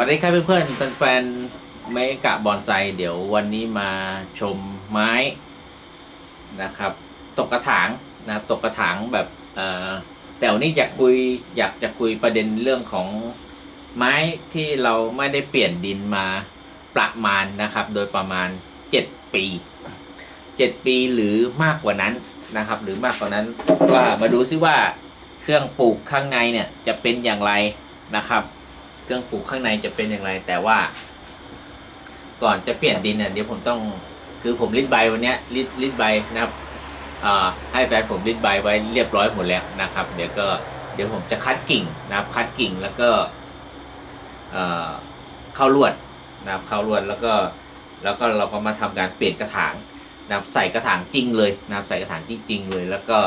วัสดีครับเพื่อนๆแฟนๆเมกะบอนไซเดี๋ยววันนี้มาชมไม้นะครับ ตกกระถางนะตกกระถางแบบแต่วันนี้อยากคุยอยากจะคุยประเด็นเรื่องของไม้ที่เราไม่ได้เปลี่ยนดินมาประมาณนะครับ โดยประมาณ 7 ปี 7 ปีหรือมากกว่านั้นนะครับ หรือมากกว่านั้นว่ามาดูซิว่าเครื่องปลูกข้างในเนี่ยจะเป็นอย่างไรนะครับ เครื่องปลูกข้างในจะเป็นอย่างไร แต่ว่า ก่อนจะเปลี่ยนดินเนี่ยเดี๋ยวผมต้องคือผมริดใบวันเนี้ยริดริดใบนะครับอ่าให้แฟนผมริดใบไว้เรียบร้อยหมดแล้วนะครับ เดี๋ยวก็เดี๋ยวผมจะคัดกิ่งนะครับ คัดกิ่งแล้วก็เอ่อเข้าลวดนะครับเข้าลวดแล้วก็แล้วก็เราก็มาทำการเปลี่ยนกระถางนะครับใส่กระถางจริงเลยนะครับใส่กระถางจริงๆเลย แล้วก็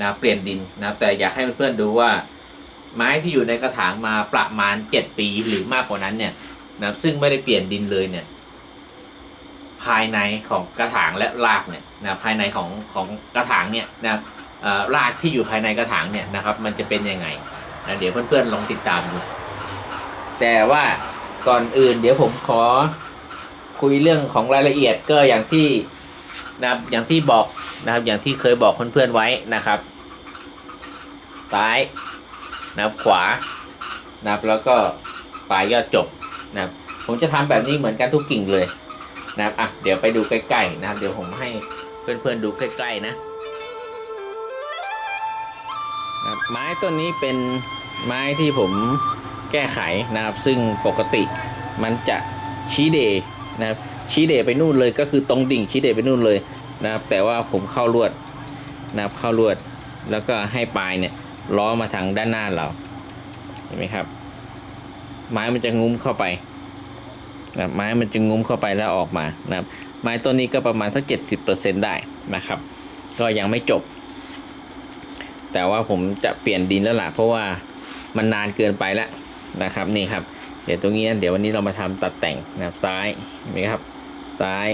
นะเปลี่ยนดินนะแต่อยากให้เพื่อนๆดูว่า ไม้ที่อยู่ในกระถางมาประมาณ7ปีหรือมากกว่านั้นเนี่ยนะครับซึ่งไม่ได้เปลี่ยนดินเลยเนี่ย ภายในของกระถางและรากเนี่ยนะภายในของของกระถางเนี่ยนะครับเอ่อรากที่อยู่ภายในกระถางเนี่ยนะครับ มันจะเป็นยังไงนะเดี๋ยวเพื่อนๆลองติดตามดูแต่ว่าก่อนอื่น เดี๋ยวผมขอคุยเรื่องของรายละเอียดก็อย่างที่นะครับอย่างที่บอกนะครับอย่างที่เคยบอกเพื่อนๆไว้นะครับซ้าย นะครับขวานะครับแล้วก็ปลายยอดจบนะครับผมจะทำแบบนี้เหมือนกันทุกกิ่งเลยนะครับอะเดี๋ยวไปดูใกล้ๆนะครับเดี๋ยวผมให้เพื่อนๆดูใกล้ๆนะนะครับไม้ต้นนี้เป็นไม้ที่ผมแก้ไขนะครับ ซึ่งปกติมันจะชี้เดย์นะครับชี้เดย์ไปนู่นเลยก็คือตรงดิ่งชี้เดย์ไปนู่นเลยนะครับ แต่ว่าผมเข้าลวดนะครับเข้าลวด แล้วก็ให้ปลายเนี่ย ล้อมาทางด้านหน้าเรา เห็นไหมครับ ไม้มันจะงุ้มเข้าไปนะไม้มันจะงุ้มเข้าไปแล้วออกมานะครับไม้ต้นนี้ก็ประมาณสักเจ็ดสิบเปอร์เซ็นได้นะครับ ก็ยังไม่จบ แต่ว่าผมจะเปลี่ยนดินแล้วล่ะเพราะว่ามันนานเกินไปแล้วนะครับนี่ครับ เดี๋ยวตรงนี้เดี๋ยววันนี้เรามาทำตัดแต่งนะครับซ้ายเห็นไหมครับ ซ้าย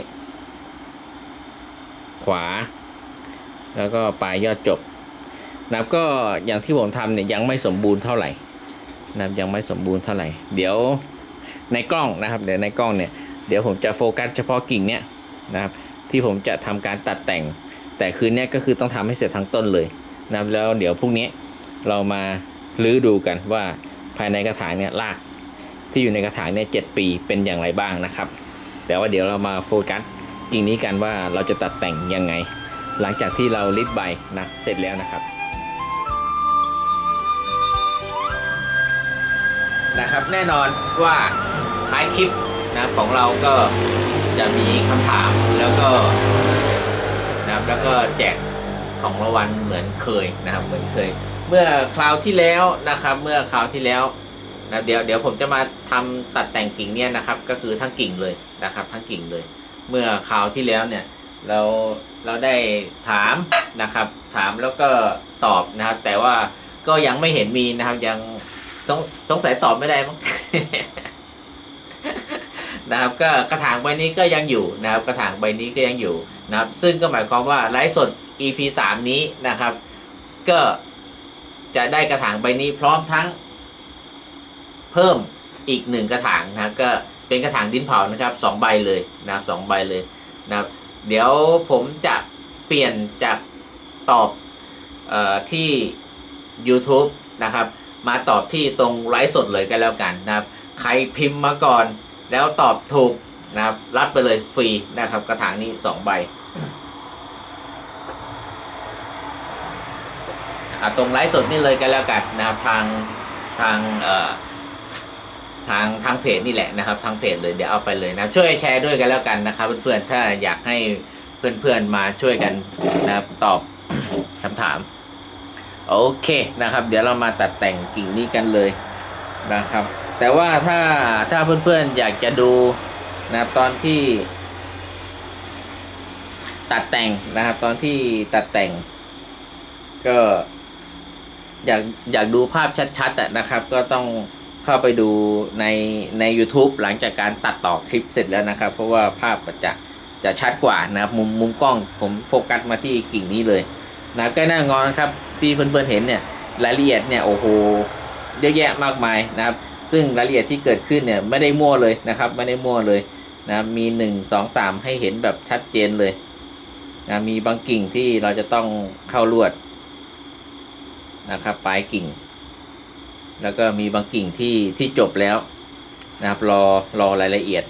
ขวา แล้วก็ปลายยอดจบ นะครับก็อย่างที่ผมทำเนี่ยยังไม่สมบูรณ์เท่าไหร่นะครับยังไม่สมบูรณ์เท่าไหร่ เดี๋ยวในกล้องนะครับ เดี๋ยวในกล้องเนี่ยเดี๋ยวผมจะโฟกัสเฉพาะกิ่งเนี่ยนะครับที่ผมจะทำการตัดแต่ง แต่คืนนี้ก็คือต้องทำให้เสร็จทั้งต้นเลยนะครับแล้วเดี๋ยวพรุ่งนี้เรามาลื้อดูกันว่าภายในกระถางเนี่ยรากที่อยู่ในกระถางเนี่ยเจ็ดปีเป็นอย่างไรบ้างนะครับ แต่ว่าเดี๋ยวเรามาโฟกัสกิ่งนี้กันว่าเราจะตัดแต่งยังไง หลังจากที่เราลิดใบนะเสร็จแล้วนะครับ นะครับ แน่นอนว่าท้ายคลิปนะของเราก็จะมีคำถามแล้วก็นะครับแล้วก็แจกของรางวัลเหมือนเคยนะครับเหมือนเคย เมื่อคราวที่แล้วนะครับ เมื่อคราวที่แล้วนะเดี๋ยวเดี๋ยวผมจะมาทำตัดแต่งกิ่งเนี่ยนะครับ ก็คือทั้งกิ่งเลยนะครับ ทั้งกิ่งเลย เมื่อคราวที่แล้วเนี่ยเราเราได้ถามนะครับ ถามแล้วก็ตอบนะครับ แต่ว่าก็ยังไม่เห็นมีนะครับยัง สงสงสัยตอบไม่ได้มั้งนะครับก็กระถางใบนี้ก็ยังอยู่นะครับ กระถางใบนี้ก็ยังอยู่นะครับ ซึ่งก็หมายความว่าไลฟ์สด EP 3 นี้นะครับ ก็จะได้กระถางใบนี้พร้อมทั้ง เพิ่มอีกหนึ่งกระถางนะครับ ก็เป็นกระถางดินเผานะครับสองใบเลยนะครับสองใบเลยนะครับ เดี๋ยวผมจะเปลี่ยนจากตอบออที่ YouTube นะครับ มาตอบที่ตรงไลฟ์สดเลยกันแล้วกันนะครับ ใครพิมพ์มาก่อนแล้วตอบถูกนะครับ รับไปเลยฟรีนะครับ กระถางนี้สองใบตรงไลฟ์สดนี่เลยกันแล้วกันนะครับทางทางทางทางเพจนี่แหละนะครับ ทางเพจเลยเดี๋ยวเอาไปเลยนะครับช่วยแชร์ด้วยกันแล้วกันนะครับ เพื่อนๆถ้าอยากให้เพื่อนๆมาช่วยกันนะครับตอบคำถาม โอเคนะครับ เดี๋ยวเรามาตัดแต่งกิ่งนี้กันเลยนะครับ แต่ว่าถ้าถ้าเพื่อนๆอยากจะดูนะตอนที่ ตัดแต่งนะครับ ตอนที่ตัดแต่ง ก็อยากอยากดูภาพชัดๆนะครับ ก็ต้องเข้าไปดูในใน YouTube หลังจากการตัดต่อคลิปเสร็จแล้วนะครับ เพราะว่าภาพจะจะชัดกว่านะครับ มุมมุมกล้องผมโฟกัสมาที่กิ่งนี้เลย นะก็แน่นอนครับที่เพื่อนๆเห็นเนี่ยรายละเอียดเนี่ยโอ้โหเยอะแยะมากมายนะครับ ซึ่งรายละเอียดที่เกิดขึ้นเนี่ยไม่ได้มั่วเลยนะครับไม่ได้มั่วเลยนะมีหนึ่งสองสามให้เห็นแบบชัดเจนเลยนะมีบางกิ่งที่เราจะต้องเข้าลวดนะครับปลายกิ่ง แล้วก็มีบางกิ่งที่ที่จบแล้วนะครับรอรอรายละเอียด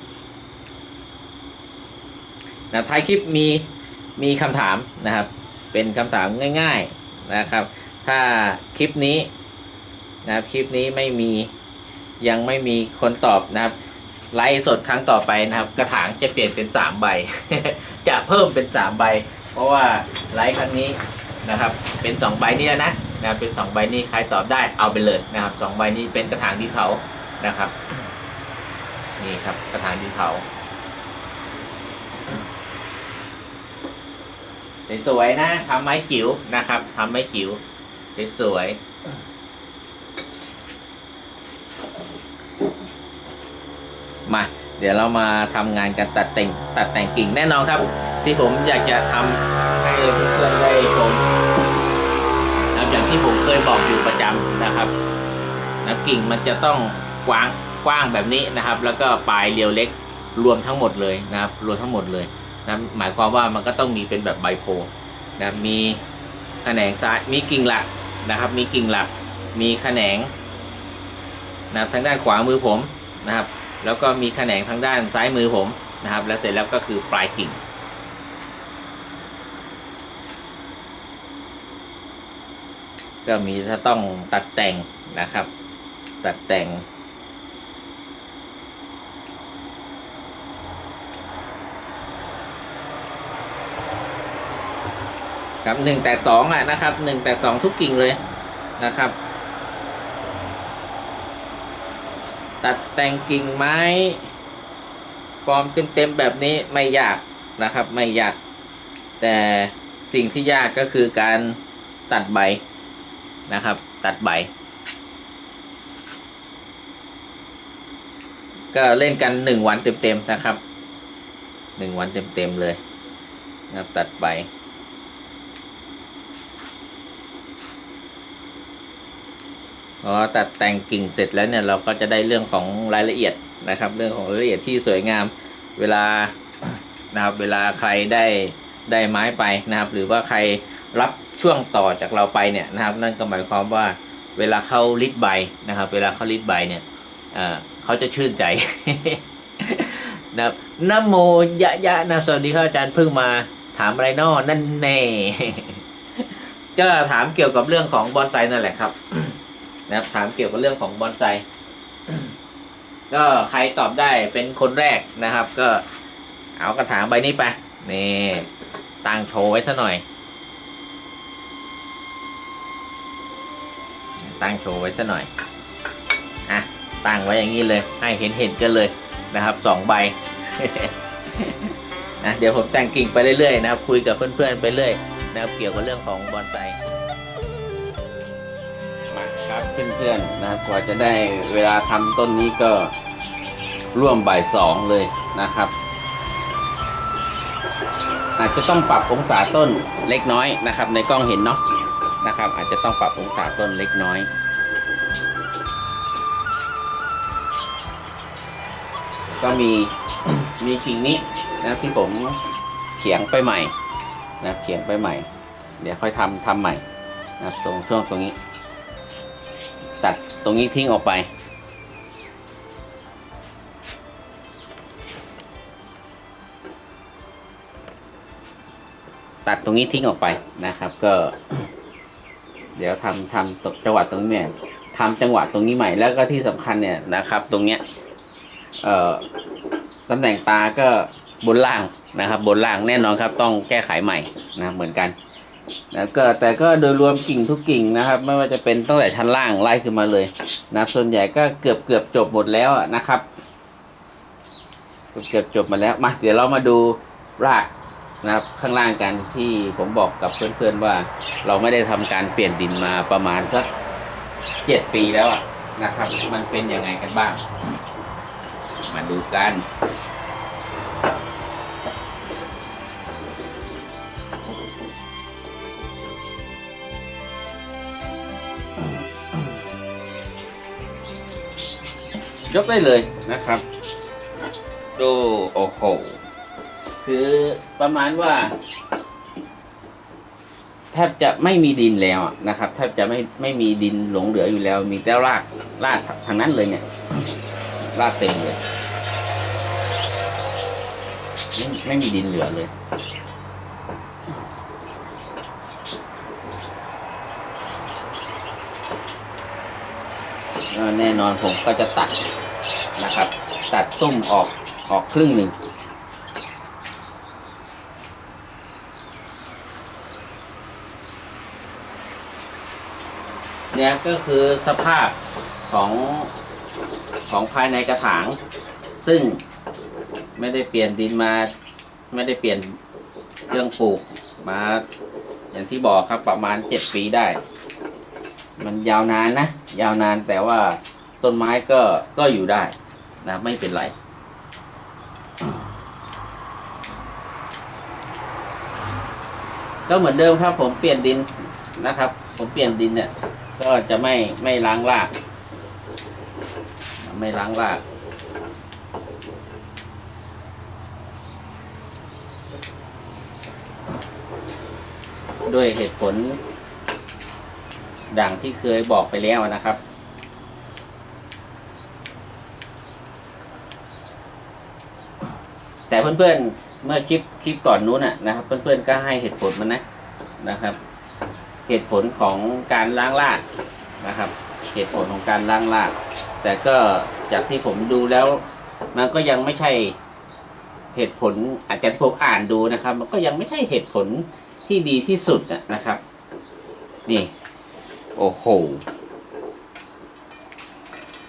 นะท้ายคลิปมีมีคำถามนะครับ เป็นคำถามง่าย ๆนะครับ ถ้าคลิปนี้นะครับคลิปนี้ไม่มียังไม่มีคนตอบนะครับไลฟ์สดครั้งต่อไปนะครับ กระถางจะเปลี่ยนเป็นสามใบ จะเพิ่มเป็นสามใบ เพราะว่าไลฟ์ครั้งนี้นะครับ เป็นสองใบนี้แล้วนะนะครับเป็นสองใบนี้ใครตอบได้เอาไปเลยนะครับสองใบนี้เป็นกระถางดินเผานะครับ นี่ครับกระถางดินเผา สวยๆนะทำไม้จิ๋วนะครับทำไม้จิ๋วสวยๆมา เดี๋ยวเรามาทำงานกันตัดแต่งตัดแต่งกิ่งแน่นอนครับ ที่ผมอยากจะทำให้เพื่อนๆได้ชมนะอย่างที่ผมเคยบอกอยู่ประจำนะครับนะกิ่งมันจะต้องกว้างกว้างแบบนี้นะครับ แล้วก็ปลายเรียวเล็กรวมทั้งหมดเลยนะครับ รวมทั้งหมดเลย นะหมายความว่ามันก็ต้องมีเป็นแบบใบโพล์นะครับมีแขนงซ้ายมีกิ่งหลักนะครับ มีกิ่งหลัก มีแขนงนะครับทางด้านขวามือผมนะครับ แล้วก็มีแขนงทางด้านซ้ายมือผมนะครับ แล้วเสร็จแล้วก็คือปลายกิ่งก็มีถ้าต้องตัดแต่งนะครับ ตัดแต่ง ครับหนึ่งแตกสองอะนะครับหนึ่งแตกสองทุกกิ่งเลยนะครับ ตัดแต่งกิ่งไม้ ฟอร์มเต็มๆแบบนี้ไม่ยากนะครับ ไม่ยาก แต่สิ่งที่ยากก็คือการตัดใบนะครับ ตัดใบ ก็เล่นกันหนึ่งวันเต็มๆนะครับหนึ่งวันเต็มๆเลยนะครับตัดใบ พอตัดแต่งกิ่งเสร็จแล้วเนี่ยเราก็จะได้เรื่องของรายละเอียดนะครับ เรื่องของรายละเอียดที่สวยงามเวลานะครับเวลาใครได้ได้ไม้ไปนะครับ หรือว่าใครรับช่วงต่อจากเราไปเนี่ยนะครับ นั่นก็หมายความว่าเวลาเขาลิดใบนะครับ เวลาเขาลิดใบเนี่ยเขาจะชื่นใจนะครับนโมยะยะนะสวัสดีครับอาจารย์เพิ่งมาถามอะไรนอนั่นแน่ก็ถามเกี่ยวกับเรื่องของบอนไซนั่นแหละครับ นะครับ ถามเกี่ยวกับเรื่องของบอนไซก็ใครตอบได้เป็นคนแรกนะครับ ก็เอากระถางใบนี้ไปนี่ตั้งโชว์ไว้ซะหน่อย ตั้งโชว์ไว้ซะหน่อยอะตั้งไว้อย่างนี้เลย ให้เห็นเห็นกันเลยนะครับสองใบนะเดี๋ยวผมแต่งกิ่งไปเรื่อยๆนะครับ คุยกับเพื่อนๆไปเรื่อยนะครับ เกี่ยวกับเรื่องของบอนไซ ครับเพื่อนๆนะครับกว่าจะได้เวลาทำต้นนี้ก็ร่วมบ่ายสองเลยนะครับ อาจจะต้องปรับองศาต้นเล็กน้อยนะครับ ในกล้องเห็นเนาะนะครับ อาจจะต้องปรับองศาต้นเล็กน้อยก็มีมีกิ่งนี้นะที่ผมเขียงไปใหม่นะเขียงไปใหม่ เดี๋ยวค่อยทำทำใหม่นะตรงช่วงตรงนี้ ตรงนี้ทิ้งออกไป ตัดตรงนี้ทิ้งออกไปนะครับ ก็ เดี๋ยวทำทำตกจังหวะตรงนี้เนี่ยทำจังหวะตรงนี้ใหม่แล้วก็ที่สำคัญเนี่ยนะครับ ตรงเนี้ยเอ่อตำแหน่งตาก็บนล่างนะครับ บนล่างแน่นอนครับ ต้องแก้ไขใหม่นะเหมือนกัน นะก็แต่ก็โดยรวมกิ่งทุกกิ่งนะครับ ไม่ว่าจะเป็นตั้งแต่ชั้นล่างไล่ขึ้นมาเลยนะส่วนใหญ่ก็เกือบเกือบจบหมดแล้วนะครับ เกือบเกือบจบมาแล้วมาเดี๋ยวเรามาดูรากนะครับข้างล่างกันที่ผมบอกกับเพื่อนๆว่าเราไม่ได้ทำการเปลี่ยนดินมาประมาณสักเจ็ดปีแล้วนะครับ มันเป็นยังไงกันบ้าง มาดูกัน ยกได้เลยนะครับ ดูโอ้โหคือประมาณว่า แทบจะไม่มีดินแล้วนะครับแทบจะไม่ไม่มีดินหลงเหลืออยู่แล้ว มีแต่รากรากทางนั้นเลยเนี่ยรากเต็มเลย ไม่ไม่มีดินเหลือเลย แน่นอนผมก็จะตัดนะครับ ตัดตุ้มออกออกครึ่งหนึ่งเนี่ยก็คือสภาพของของภายในกระถาง ซึ่งไม่ได้เปลี่ยนดินมา ไม่ได้เปลี่ยนเครื่องปลูกมา อย่างที่บอกครับประมาณเจ็ดปีได้ มันยาวนานนะ ยาวนานแต่ว่าต้นไม้ก็ก็อยู่ได้นะไม่เป็นไรก็เหมือนเดิมครับ ผมเปลี่ยนดินนะครับ ผมเปลี่ยนดินเนี่ย ก็จะไม่ไม่ล้างราก ไม่ล้างรากด้วยเหตุผล ดังที่เคยบอกไปแล้วนะครับ แต่เพื่อนๆเมื่อคลิปคลิปก่อนนู้นน่ะนะครับ เพื่อนๆก็ให้เหตุผลมันนะนะครับ เหตุผลของการล้างรากนะครับ เหตุผลของการล้างรากแต่ก็จากที่ผมดูแล้ว มันก็ยังไม่ใช่เหตุผลอาจจะที่ผมอ่านดูนะครับ มันก็ยังไม่ใช่เหตุผลที่ดีที่สุดนะครับ นี่ โอ้โห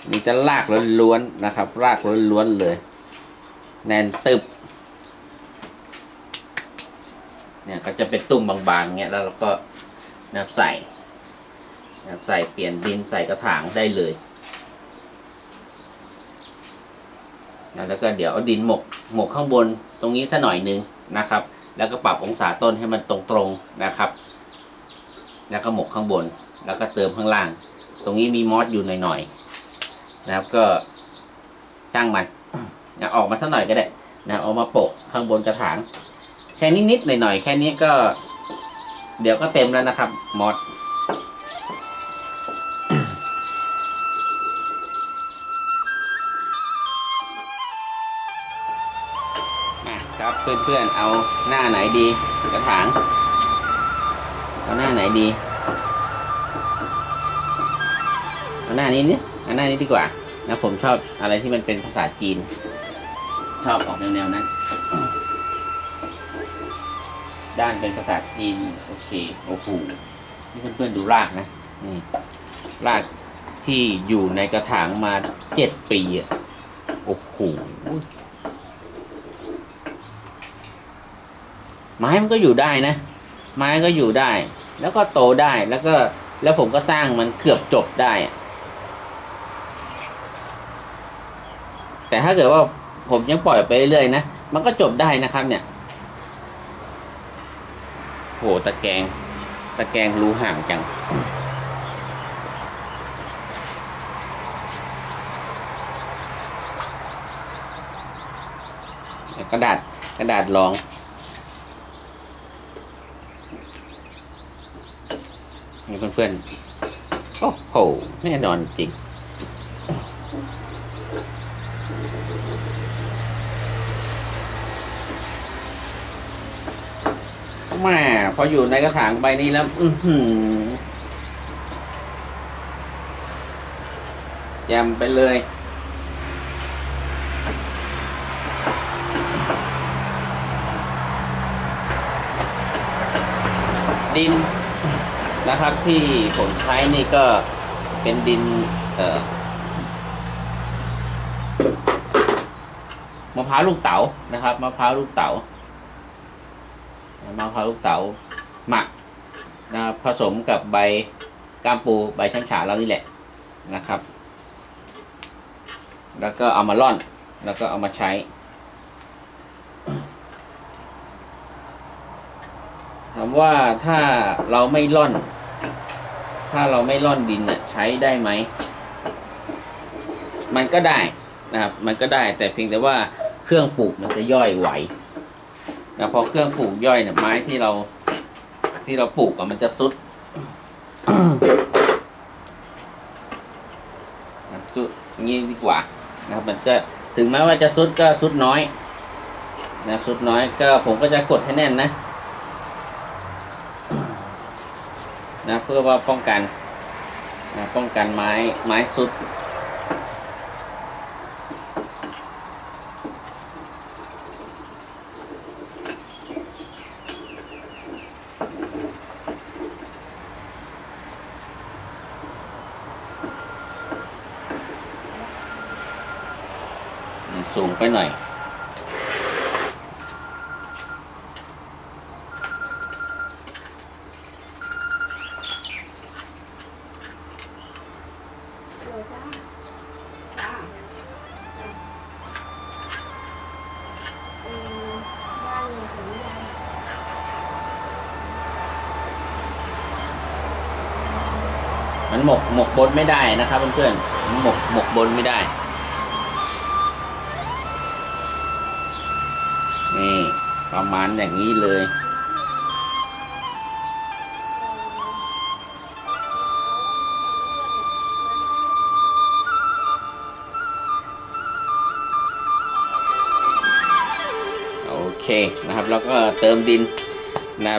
มีแต่รากล้วนๆนะครับรากล้วนๆเลย แน่นตึบ เนี่ยก็จะเป็นตุ่มบางๆเงี้ยแล้วเราก็นับใส่นับใส่เปลี่ยนดินใส่กระถางได้เลยแล้วก็เดี๋ยวเอาดินหมกหมกข้างบนตรงนี้สัหน่อยหนึงนะครับ แล้วก็ปรับองศาต้นให้มันตรงๆนะครับ แล้วก็หมกข้างบน แล้วก็เติมข้างล่าง ตรงนี้มีมอสอยู่หน่อยๆนะครับ ก็ช่างมันนะออกมาสักหน่อยก็ได้นะเอามาโปะข้างบนกระถางแค่นิดๆหน่อยๆแค่นี้ก็ เดี๋ยวก็เต็มแล้วนะครับ มอสอะครับเพื่อนๆเอาหน้าไหนดีกระถาง เอาหน้าไหนดี หน้านี้เนี่ยอาหน้านี้ดีกว่านะผมชอบอะไรที่มันเป็นภาษาจีน ชอบออกแนวๆนั้น ด้านเป็นภาษาจีน โอเคโอ้โหนี่เพื่อนๆดูรากนะนี่รากที่อยู่ในกระถางมาเจ็ดปีอะโอ้โหไม้มันก็อยู่ได้นะ ไม้ก็อยู่ได้ แล้วก็โตได้แล้วก็แล้วผมก็สร้างมันเกือบจบได้อะ แต่ถ้าเกิดว่าผมยังปล่อยไปเรื่อยๆนะ มันก็จบได้นะครับเนี่ย โหตะแกรงตะแกรงรูห่างจัง กระดาษกระดาษรองนี่เพื่อนๆ โอ้โหแน่นอนจริง แม่พออยู่ในกระถางใบนี้แล้วอืแจมไปเลย ดินนะครับที่ผมใช้นี่ก็เป็นดิน เอ่อมะพร้าวลูกเต๋านะครับมะพร้าวลูกเต๋าะพร้าวลูกเต๋าหมักนะครับผสมกับใบก้ามปูใบช้ำฉาเรานี่แหละนะครับ แล้วก็เอามาล่อนแล้วก็เอามาใช้ถามว่าถ้าเราไม่ล่อน ถ้าเราไม่ล่อนดินน่ะใช้ได้ไหม มันก็ได้นะครับ มันก็ได้แต่เพียงแต่ว่าเครื่องปลูกมันจะย่อยไหว นะพอเครื่องปลูกย่อยเนี่ยไม้ที่เราที่เราปลูกอะมันจะสุดนะสุดงี้ดีกว่านะครับมันจะถึงแม้ว่าจะสุดก็สุดน้อยนะสุดน้อยก็ผมก็จะกดให้แน่นนะนะเพื่อว่าป้องกันนะป้องกันไม้ไม้สุด หมกหมกบนไม่ได้นะครับเพื่อนๆหมกหมกบนไม่ได้ นี่ประมาณอย่างนี้เลย โอเคนะครับ แล้วก็เติมดินนะ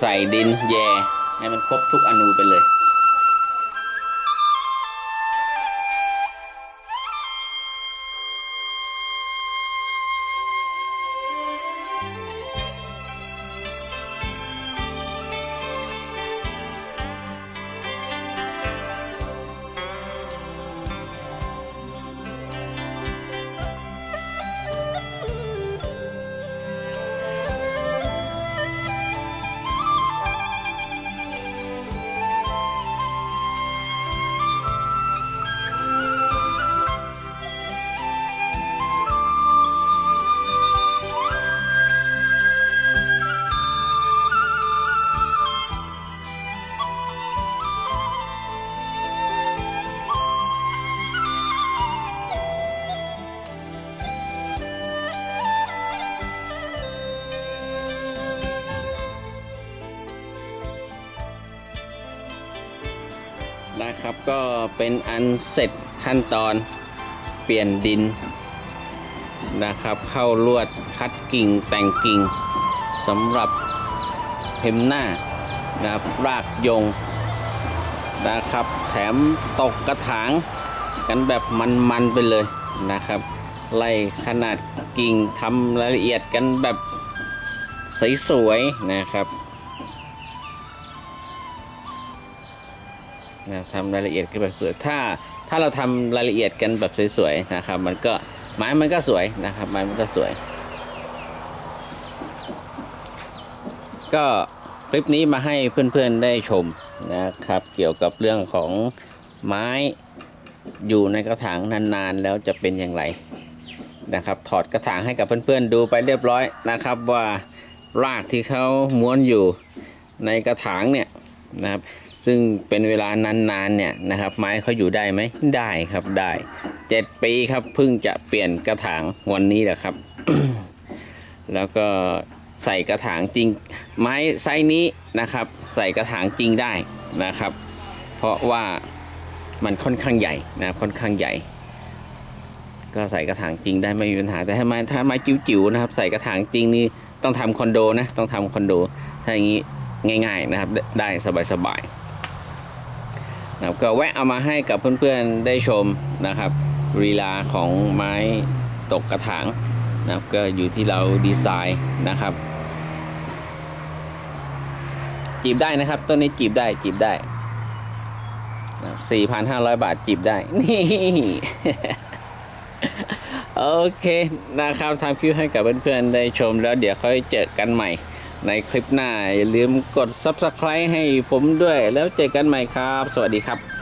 ใส่ดินแย่ให้มันครบทุกอนูไปเลย นะครับก็เป็นอันเสร็จขั้นตอนเปลี่ยนดินนะครับ เข้าลวดคัดกิ่งแต่งกิ่งสำหรับเพมหน้านะครับรากยงนะครับ แถมตกกระถางกันแบบมันๆไปเลยนะครับ ไล่ขนาดกิ่งทำรายละเอียดกันแบบสวยๆนะครับ นะทำรายละเอียดกันแบบสวยถ้าถ้าเราทำรายละเอียดกันแบบสวยๆนะครับ มันก็ไม้มันก็สวยนะครับไม้มันก็สวย ก็คลิปนี้มาให้เพื่อนๆได้ชมนะครับ เกี่ยวกับเรื่องของไม้อยู่ในกระถางนานๆ แล้วจะเป็นอย่างไรนะครับ ถอดกระถางให้กับเพื่อนๆดูไปเรียบร้อยนะครับ ว่ารากที่เขาม้วนอยู่ในกระถางเนี่ยนะครับ ซึ่งเป็นเวลานานๆเนี่ยนะครับ ไม้เขาอยู่ได้ไหมได้ครับได้เจ็ดปีครับเพิ่งจะเปลี่ยนกระถางวันนี้แหละครับ แล้วก็ใส่กระถางจริง ไม้ไซส์นี้นะครับ ใส่กระถางจริงได้นะครับ เพราะว่ามันค่อนข้างใหญ่นะค่อนข้างใหญ่ ก็ใส่กระถางจริงได้ไม่มีปัญหาแต่ถ้าไม้ถ้าไม้จิ๋วๆนะครับ ใส่กระถางจริงนี่ต้องทำคอนโดนะต้องทำคอนโดถ้าอย่างนี้ง่าย ๆนะครับ ได้สบายๆ นะครับก็แวะเอามาให้กับเพื่อนๆได้ชมนะครับรีลาของไม้ตกกระถางนะครับก็อยู่ที่เราดีไซน์นะครับ จีบได้นะครับต้นนี้จีบได้จีบได้สี่พันห้าร้อยบาทจีบได้ นี่ โอเคนะครับทำคลิปให้กับเพื่อนๆได้ชมแล้วเดี๋ยวค่อยเจอกันใหม่ ในคลิปหน้าอย่าลืมกด Subscribe ให้ผมด้วยแล้วเจอกันใหม่ครับ สวัสดีครับ